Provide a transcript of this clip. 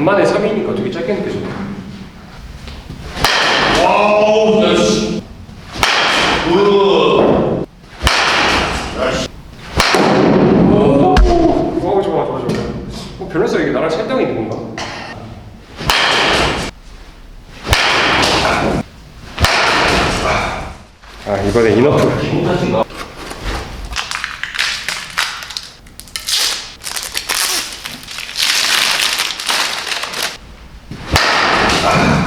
간만에 3위니까 되게 짧게 느껴졌네. 와우, 나 씨. 굿. 오, 좋아, 좋아, 좋아. 어, 변호사 이게 나랑 찰떡이 있는 건가? 아, 이번에 인어프. Ah.